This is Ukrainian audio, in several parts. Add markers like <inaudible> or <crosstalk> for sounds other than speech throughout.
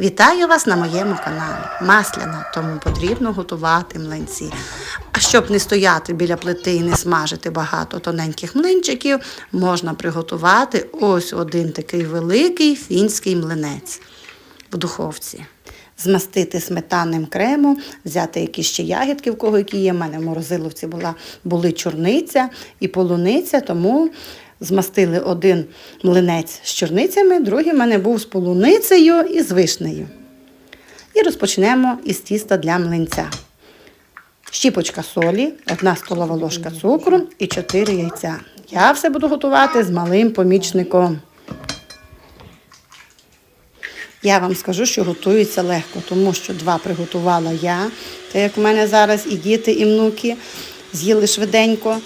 Вітаю вас на моєму каналі. Масляна, тому потрібно готувати млинці. А щоб не стояти біля плити і не смажити багато тоненьких млинчиків, можна приготувати ось один такий великий фінський млинець в духовці. Змастити сметанним кремом, взяти якісь ще ягідки, в кого які є. У мене в морозиловці була, були чорниця і полуниця, тому змастили один млинець з чорницями, другий в мене був з полуницею і з вишнею. І розпочнемо із тіста для млинця. Щіпочка солі, одна столова ложка цукру і 4 яйця. Я все буду готувати з малим помічником. Я вам скажу, що готується легко, тому що два приготувала я, так як в мене зараз і діти, і внуки з'їли швиденько.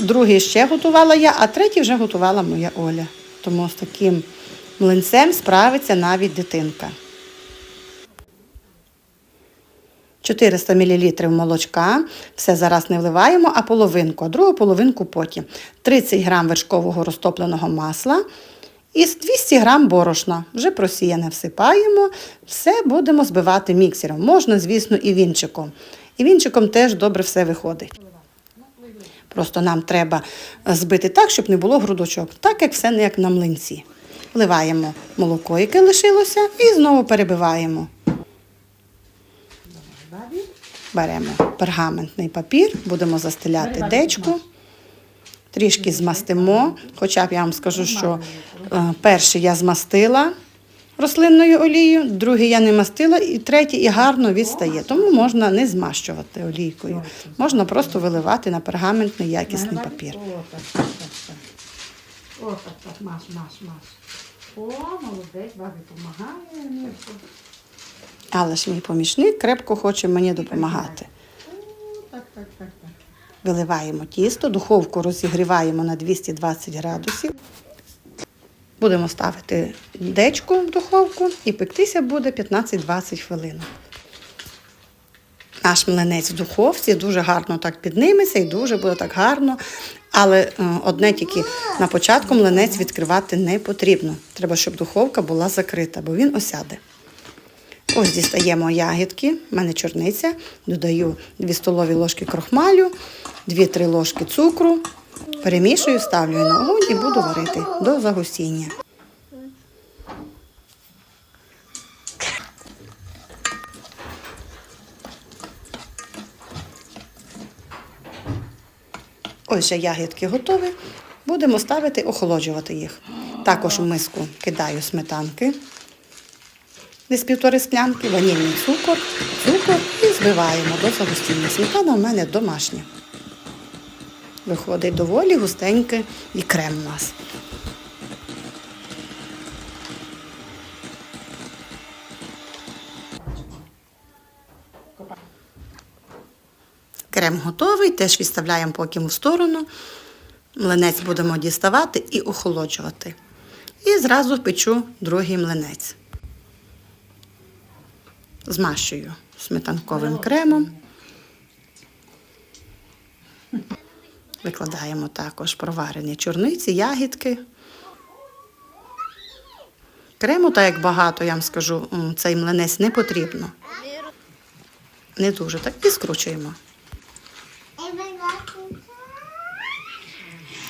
Другий ще готувала я, а третій вже готувала моя Оля. Тому з таким млинцем справиться навіть дитинка. 400 мл молочка, все зараз не вливаємо, а половинку, а другу половинку потім. 30 г вершкового розтопленого масла і 200 г борошна. Вже просіяне всипаємо, все будемо збивати міксером. Можна, звісно, і вінчиком. І вінчиком теж добре все виходить. Просто нам треба збити так, щоб не було грудочок, так як все не як на млинці. Вливаємо молоко, яке лишилося, і знову перебиваємо. Беремо пергаментний папір, будемо застеляти дечку, трішки змастимо. Хоча б я вам скажу, що е, перший я змастила рослинною олією, другий я не мастила, і третій і гарно відстає. Тому можна не змащувати олійкою. Можна просто виливати на пергаментний якісний папір. О, так, так, маш, маш, маш. О, молодець, бабі допомагає. Але ж мій помічник крепко хоче мені допомагати. Так, так, так, так. Виливаємо тісто, духовку розігріваємо на 220 градусів. Будемо ставити дечку в духовку і пектися буде 15-20 хвилин. Наш млинець в духовці дуже гарно так підніметься і дуже буде так гарно. Але е, одне тільки на початку млинець відкривати не потрібно. Треба, щоб духовка була закрита, бо він осяде. Ось дістаємо ягідки, в мене чорниця, додаю 2 столові ложки крохмалю, 2-3 ложки цукру, перемішую, ставлю на огонь і буду варити до загустіння. Ось же ягідки готові. Будемо ставити, охолоджувати їх. Також в миску кидаю сметанки десь півтори склянки, ванільний цукор, цукор і збиваємо до загустіння. Сметана у мене домашня. Виходить доволі густеньке і крем у нас. Крем готовий, теж відставляємо поки в сторону. Млинець будемо діставати і охолоджувати. І зразу печу другий млинець змащую сметанковим кремом. Викладаємо також проварені чорниці, ягідки. Крему, так як багато, я вам скажу, цей млинець не потрібно. Не дуже так і скручуємо.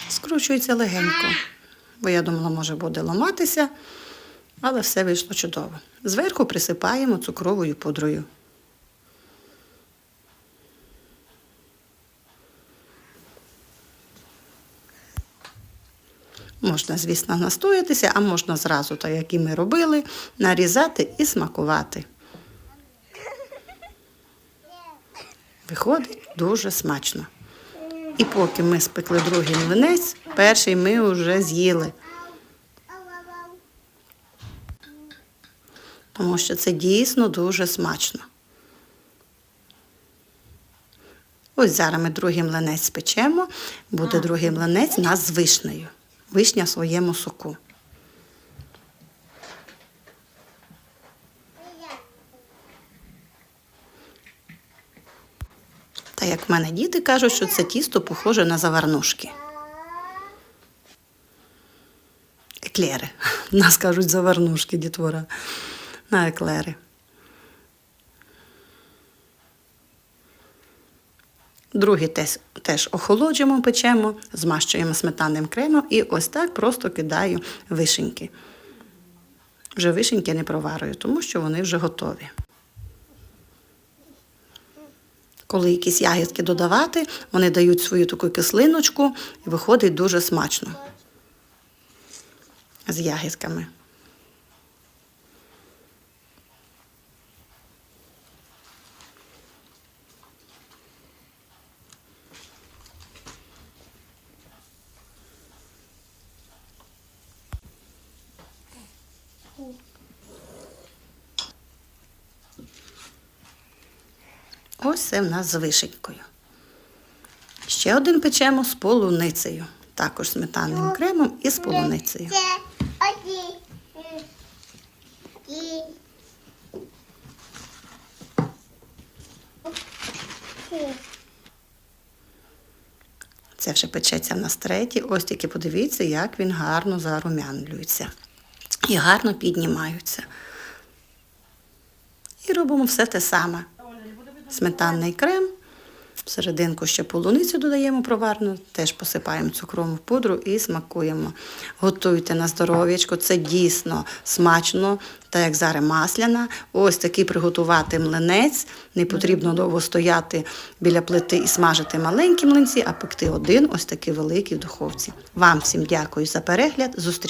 Скручується легенько, бо я думала, може буде ламатися, але все вийшло чудово. Зверху присипаємо цукровою пудрою. Можна, звісно, настоятися, а можна зразу, так як і ми робили, нарізати і смакувати. Виходить дуже смачно. І поки ми спекли другий млинець, перший ми вже з'їли. Тому що це дійсно дуже смачно. Ось зараз ми другий млинець спечемо, буде другий млинець у нас з вишнею. Вишня своєму соку. Та як в мене діти кажуть, що це тісто похоже на заварнушки. Еклери. <laughs> Нас кажуть заварнушки, дітвора. на еклери. Другий теж, теж охолоджуємо, печемо, змащуємо сметанним кремом і ось так просто кидаю вишеньки. Вже вишеньки не проварюю, тому що вони вже готові. Коли якісь ягідки додавати, вони дають свою таку кислиночку і виходить дуже смачно з ягідками. Ось це в нас з вишенькою. Ще один печемо з полуницею. Також сметанним кремом і з полуницею. Це вже печеться в нас третій. Ось тільки подивіться, як він гарно зарум'янлюється. І гарно піднімаються. І робимо все те саме. Сметанний крем. Всерединку ще полуницю додаємо проварну, теж посипаємо цукрову пудру і смакуємо. Готуйте на здоров'ячко, це дійсно смачно, так як зараз масляна. Ось такий приготувати млинець. Не потрібно довго стояти біля плити і смажити маленькі млинці, а пекти один, ось такий великий в духовці. Вам всім дякую за перегляд. Зустрічаємо.